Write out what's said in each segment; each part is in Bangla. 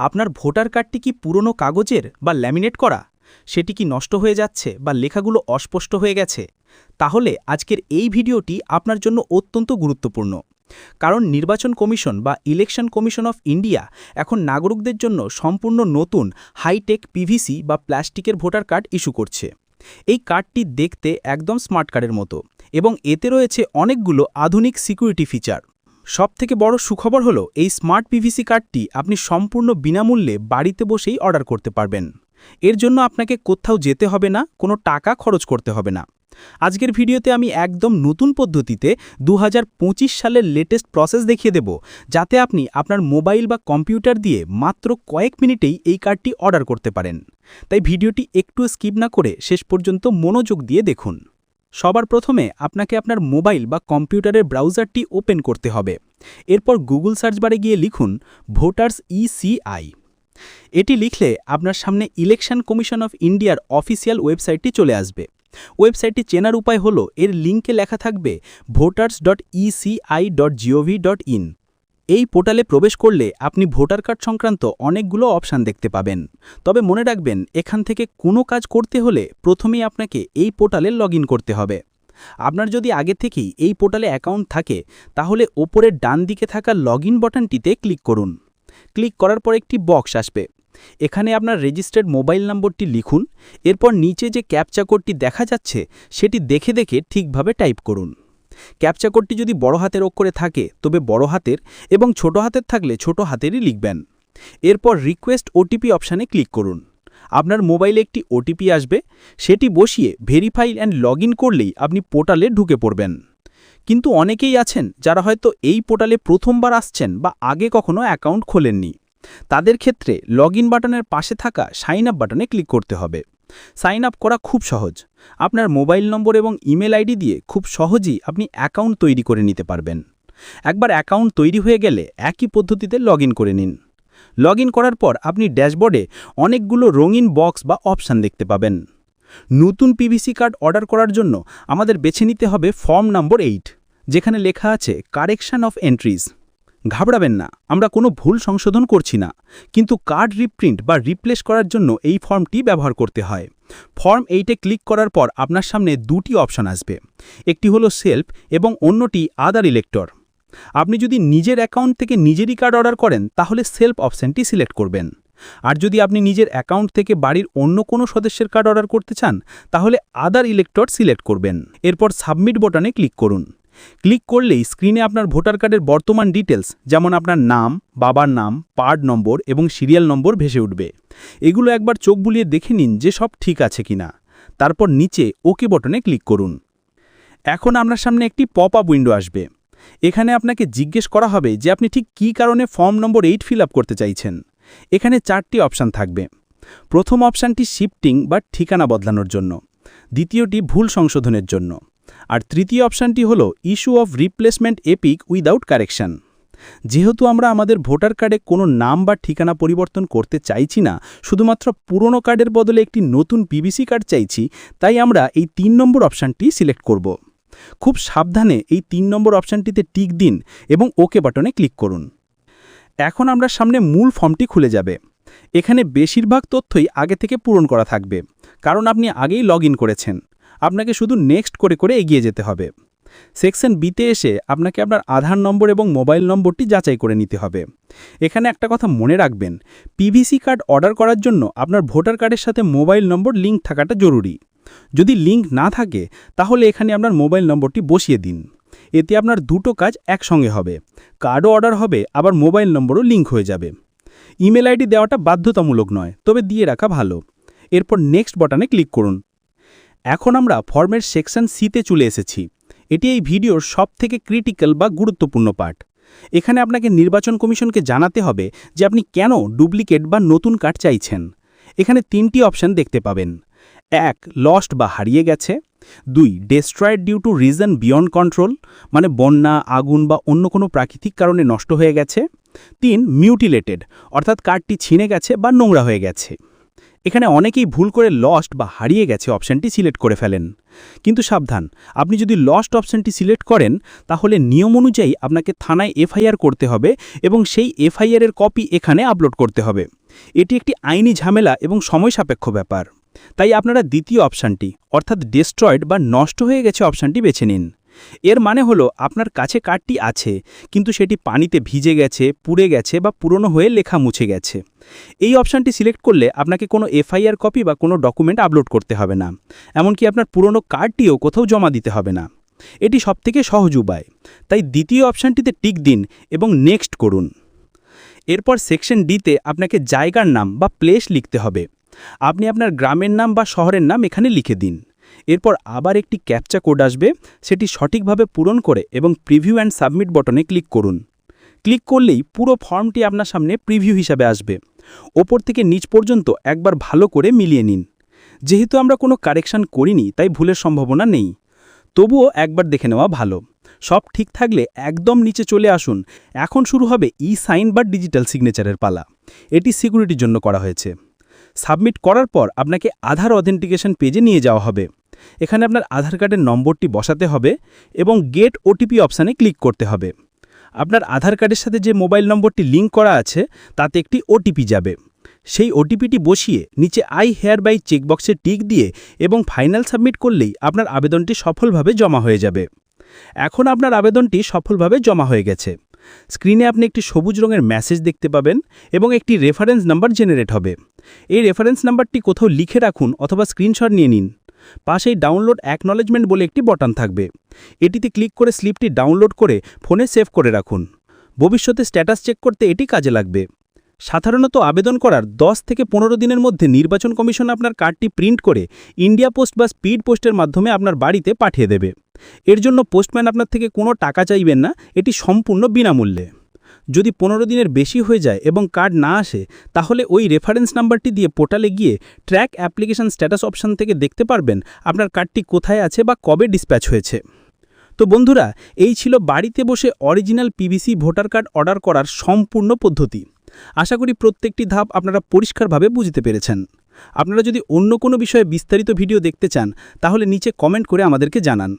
আপনার ভোটার কার্ডটি কি পুরনো কাগজের বা ল্যামিনেট করা? সেটি কি নষ্ট হয়ে যাচ্ছে বা লেখাগুলো অস্পষ্ট হয়ে গেছে? তাহলে আজকের এই ভিডিওটি আপনার জন্য অত্যন্ত গুরুত্বপূর্ণ। কারণ নির্বাচন কমিশন বা ইলেকশন কমিশন অফ ইন্ডিয়া এখন নাগরিকদের জন্য সম্পূর্ণ নতুন হাইটেক পিভিসি বা প্লাস্টিকের ভোটার কার্ড ইস্যু করছে। এই কার্ডটি দেখতে একদম স্মার্ট কার্ডের মতো এবং এতে রয়েছে অনেকগুলো আধুনিক সিকিউরিটি ফিচার। সবথেকে বড় সুখবর হলো, এই স্মার্ট পিভিসি কার্ডটি আপনি সম্পূর্ণ বিনামূল্যে বাড়িতে বসেই অর্ডার করতে পারবেন। এর জন্য আপনাকে কোথাও যেতে হবে না, কোনো টাকা খরচ করতে হবে না। আজকের ভিডিওতে আমি একদম নতুন পদ্ধতিতে দু হাজার পঁচিশ সালের লেটেস্ট প্রসেস দেখিয়ে দেব, যাতে আপনি আপনার মোবাইল বা কম্পিউটার দিয়ে মাত্র কয়েক মিনিটেই এই কার্ডটি অর্ডার করতে পারেন। তাই ভিডিওটি একটু স্কিপ না করে শেষ পর্যন্ত মনোযোগ দিয়ে দেখুন। সবার প্রথমে আপনাকে আপনার মোবাইল বা কম্পিউটারের ব্রাউজারটি ওপেন করতে হবে। এরপর গুগল সার্চ বারে গিয়ে লিখুন, ভোটার্স ইসিআই এটি লিখলে আপনার সামনে ইলেকশন কমিশন অফ ইন্ডিয়ার অফিসিয়াল ওয়েবসাইটটি চলে আসবে। ওয়েবসাইটটি চেনার উপায় হল, এর লিঙ্কে লেখা থাকবে, voters dot ECI dot GOV dot in এই পোর্টালে প্রবেশ করলে আপনি ভোটার কার্ড সংক্রান্ত অনেকগুলো অপশান দেখতে পাবেন। তবে মনে রাখবেন, এখান থেকে কোনো কাজ করতে হলে প্রথমেই আপনাকে এই পোর্টালে লগ করতে হবে। আপনার যদি আগে থেকেই এই পোর্টালে অ্যাকাউন্ট থাকে, তাহলে ওপরের ডান দিকে থাকা লগ বাটনটিতে ক্লিক করুন। ক্লিক করার পর একটি বক্স আসবে। এখানে আপনার রেজিস্টার্ড মোবাইল নম্বরটি লিখুন, এরপর নিচে যে ক্যাপচা কোডটি দেখা যাচ্ছে, সেটি দেখে দেখে ঠিকভাবে টাইপ করুন। ক্যাপচা কোডটি যদি বড় হাতের অক্ষরে থাকে, তবে বড় হাতের এবং ছোট হাতের থাকলে ছোট হাতেরই লিখবেন। এরপর রিকোয়েস্ট ওটিপি অপশানে ক্লিক করুন। আপনার মোবাইলে একটি ওটিপি আসবে, সেটি বসিয়ে ভেরিফাই অ্যান্ড লগ করলেই আপনি পোর্টালে ঢুকে পড়বেন। কিন্তু অনেকেই আছেন যারা হয়তো এই পোর্টালে প্রথমবার আসছেন বা আগে কখনো অ্যাকাউন্ট খোলেননি। তাদের ক্ষেত্রে লগ বাটনের পাশে থাকা সাইন আপ বাটনে ক্লিক করতে হবে। সাইন আপ করা খুব সহজ। আপনার মোবাইল নম্বর এবং ইমেল আইডি দিয়ে খুব সহজেই আপনি অ্যাকাউন্ট তৈরি করে নিতে পারবেন। একবার অ্যাকাউন্ট তৈরি হয়ে গেলে একই পদ্ধতিতে লগ করে নিন। লগ করার পর আপনি ড্যাশবোর্ডে অনেকগুলো রঙিন বক্স বা অপশান দেখতে পাবেন। নতুন পিভিসি কার্ড অর্ডার করার জন্য আমাদের বেছে নিতে হবে ফর্ম নম্বর এইট, যেখানে লেখা আছে কারেকশন অফ এন্ট্রিজ। ঘাবড়াবেন না, আমরা কোনো ভুল সংশোধন করছি না, কিন্তু কার্ড রিপ্রিন্ট বা রিপ্লেস করার জন্য এই ফর্মটি ব্যবহার করতে হয়। ফর্ম এইটে ক্লিক করার পর আপনার সামনে দুটি অপশন আসবে, একটি হলো সেলফ এবং অন্যটি আদার ইলেক্টর। আপনি যদি নিজের অ্যাকাউন্ট থেকে নিজেরই কার্ড অর্ডার করেন, তাহলে সেলফ অপশানটি সিলেক্ট করবেন। আর যদি আপনি নিজের অ্যাকাউন্ট থেকে বাড়ির অন্য কোনো সদস্যের কার্ড অর্ডার করতে চান, তাহলে আদার ইলেক্টর সিলেক্ট করবেন। এরপর সাবমিট বোটানে ক্লিক করুন। ক্লিক করলেই স্ক্রিনে আপনার ভোটার কার্ডের বর্তমান ডিটেলস যেমন আপনার নাম, বাবার নাম পার্ড নম্বর এবং সিরিয়াল নম্বর ভেসে উঠবে। এগুলো একবার চোখ বুলিয়ে দেখে নিন যে সব ঠিক আছে কিনা। তারপর নিচে ওকে বটনে ক্লিক করুন। এখন আপনার সামনে একটি পপ আপ উইন্ডো আসবে। এখানে আপনাকে জিজ্ঞেস করা হবে যে আপনি ঠিক কী কারণে ফর্ম নম্বর এইট ফিল করতে চাইছেন। এখানে চারটি অপশান থাকবে। প্রথম অপশানটি শিফটিং বা ঠিকানা বদলানোর জন্য। দ্বিতীয়টি ভুল সংশোধনের জন্য। আর তৃতীয় অপশানটি হল issue of replacement EPIC without correction. যেহেতু আমরা আমাদের ভোটার কার্ডে কোনো নাম বা ঠিকানা পরিবর্তন করতে চাইছি না, শুধুমাত্র পুরনো কার্ডের বদলে একটি নতুন পিবিসি কার্ড চাইছি, তাই আমরা এই তিন নম্বর অপশানটি সিলেক্ট করব। খুব সাবধানে এই তিন নম্বর অপশানটিতে টিক দিন এবং ওকে বাটনে ক্লিক করুন। এখন আমরা সামনে মূল ফর্মটি খুলে যাবে। এখানে বেশিরভাগ তথ্যই আগে থেকে পূরণ করা থাকবে, কারণ আপনি আগেই লগ করেছেন। আপনাকে শুধু নেক্সট করে করে এগিয়ে যেতে হবে। সেকশন বিতে এসে আপনাকে আপনার আধার নম্বর এবং মোবাইল নম্বরটি যাচাই করে নিতে হবে। এখানে একটা কথা মনে রাখবেন পিভিসি কার্ড অর্ডার করার জন্য আপনার ভোটার কার্ডের সাথে মোবাইল নম্বর লিঙ্ক থাকাটা জরুরি। যদি লিঙ্ক না থাকে, তাহলে এখানে আপনার মোবাইল নম্বরটি বসিয়ে দিন। এতে আপনার দুটো কাজ একসঙ্গে হবে কার্ডও অর্ডার হবে, আবার মোবাইল নম্বরও লিঙ্ক হয়ে যাবে। ইমেল আইডি দেওয়াটা বাধ্যতামূলক নয়, তবে দিয়ে রাখা ভালো। এরপর নেক্সট বাটনে ক্লিক করুন। এখন আমরা ফর্মের সেকশন সিতে চলে এসেছি। এটি এই ভিডিওর সবথেকে ক্রিটিক্যাল বা গুরুত্বপূর্ণ পার্ট। এখানে আপনাকে নির্বাচন কমিশনকে জানাতে হবে যে আপনি কেন ডুপ্লিকেট বা নতুন কার্ড চাইছেন। এখানে তিনটি অপশান দেখতে পাবেন। এক, লস্ট বা হারিয়ে গেছে। দুই, destroyed due to reason beyond control মানে বন্যা, আগুন বা অন্য কোনো প্রাকৃতিক কারণে নষ্ট হয়ে গেছে। তিন, মিউটিলেটেড, অর্থাৎ কার্ডটি ছিঁড়ে গেছে বা নোংরা হয়ে গেছে। এখানে অনেকেই ভুল করে লস্ট বা হারিয়ে গেছে অপশানটি সিলেক্ট করে ফেলেন। কিন্তু সাবধান, আপনি যদি লস্ট অপশানটি সিলেক্ট করেন, তাহলে নিয়ম অনুযায়ী আপনাকে থানায় এফআইআর করতে হবে এবং সেই এফআইআরের কপি এখানে আপলোড করতে হবে। এটি একটি আইনি ঝামেলা এবং সময় সাপেক্ষ ব্যাপার। তাই আপনারা দ্বিতীয় অপশানটি অর্থাৎ ডেস্ট্রয়েড বা নষ্ট হয়ে গেছে অপশানটি বেছে নিন। এর মানে হলো আপনার কাছে কার্ডটি আছে, কিন্তু সেটি পানিতে ভিজে গেছে, পুড়ে গেছে বা পুরনো হয়ে লেখা মুছে গেছে। এই অপশানটি সিলেক্ট করলে আপনাকে কোনো এফআইআর কপি বা কোনো ডকুমেন্ট আপলোড করতে হবে না, এমনকি আপনার পুরনো কার্ডটিও কোথাও জমা দিতে হবে না। এটি সবথেকে সহজ উপায়। তাই দ্বিতীয় অপশানটিতে টিক দিন এবং নেক্সট করুন। এরপর সেকশন ডিতে আপনাকে জায়গার নাম বা প্লেস লিখতে হবে। আপনি আপনার গ্রামের নাম বা শহরের নাম এখানে লিখে দিন। এরপর আবার একটি ক্যাপচা কোড আসবে, সেটি সঠিকভাবে পূরণ করে এবং প্রিভিউ অ্যান্ড সাবমিট বটনে ক্লিক করুন। ক্লিক করলেই পুরো ফর্মটি আপনার সামনে প্রিভিউ হিসাবে আসবে। ওপর থেকে নিচ পর্যন্ত একবার ভালো করে মিলিয়ে নিন। যেহেতু আমরা কোনো কারেকশান করিনি, তাই ভুলের সম্ভাবনা নেই। তবুও একবার দেখে নেওয়া ভালো। সব ঠিক থাকলে একদম নিচে চলে আসুন। এখন শুরু হবে ই সাইন বা ডিজিটাল সিগনেচারের পালা। এটি সিকিউরিটির জন্য করা হয়েছে। সাবমিট করার পর আপনাকে আধার অথেন্টিকেশন পেজে নিয়ে যাওয়া হবে। এখানে আপনার আধার কার্ডের নম্বরটি বসাতে হবে এবং গেট ওটিপি অপশানে ক্লিক করতে হবে। আপনার আধার কার্ডের সাথে যে মোবাইল নম্বরটি লিঙ্ক করা আছে, তাতে একটি ওটিপি যাবে। সেই ওটিপিটি বসিয়ে নিচে আই হেয়ার বাই চেকবক্সে টিক দিয়ে এবং ফাইনাল সাবমিট করলেই আপনার আবেদনটি সফলভাবে জমা হয়ে যাবে। এখন আপনার আবেদনটি সফলভাবে জমা হয়ে গেছে। স্ক্রিনে আপনি একটি সবুজ রঙের মেসেজ দেখতে পাবেন এবং একটি রেফারেন্স নাম্বার জেনারেট হবে। এই রেফারেন্স নাম্বারটি কোথাও লিখে রাখুন অথবা স্ক্রিনশট নিয়ে নিন। পাশেই ডাউনলোড অ্যাকনলেজমেন্ট বলে একটি বটন থাকবে। এটিতে ক্লিক করে স্লিপটি ডাউনলোড করে ফোনে সেভ করে রাখুন। ভবিষ্যতে স্ট্যাটাস চেক করতে এটি কাজে লাগবে। সাধারণত আবেদন করার 10 থেকে পনেরো দিনের মধ্যে নির্বাচন কমিশন আপনার কার্ডটি প্রিন্ট করে ইন্ডিয়া পোস্ট বা স্পিড পোস্টের মাধ্যমে আপনার বাড়িতে পাঠিয়ে দেবে। এর জন্য পোস্টম্যান আপনার থেকে কোনো টাকা চাইবেন না, এটি সম্পূর্ণ বিনামূল্যে। যদি পনেরো দিনের বেশি হয়ে যায় এবং কার্ড না আসে, তাহলে ওই রেফারেন্স নাম্বারটি দিয়ে পোর্টালে গিয়ে ট্র্যাক অ্যাপ্লিকেশন স্ট্যাটাস অপশান থেকে দেখতে পারবেন আপনার কার্ডটি কোথায় আছে বা কবে ডিসপ্যাচ হয়েছে। তো বন্ধুরা, এই ছিল বাড়িতে বসে original PVC voter card order করার সম্পূর্ণ পদ্ধতি। আশা করি প্রত্যেকটি ধাপ আপনারা পরিষ্কারভাবে বুঝতে পেরেছেন। আপনারা যদি অন্য কোনো বিষয়ে বিস্তারিত ভিডিও দেখতে চান, তাহলে নিচে কমেন্ট করে আমাদেরকে জানান।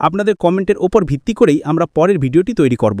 আপনাদের কমেন্টের ওপর ভিত্তি করেই আমরা পরের ভিডিওটি তৈরি করব।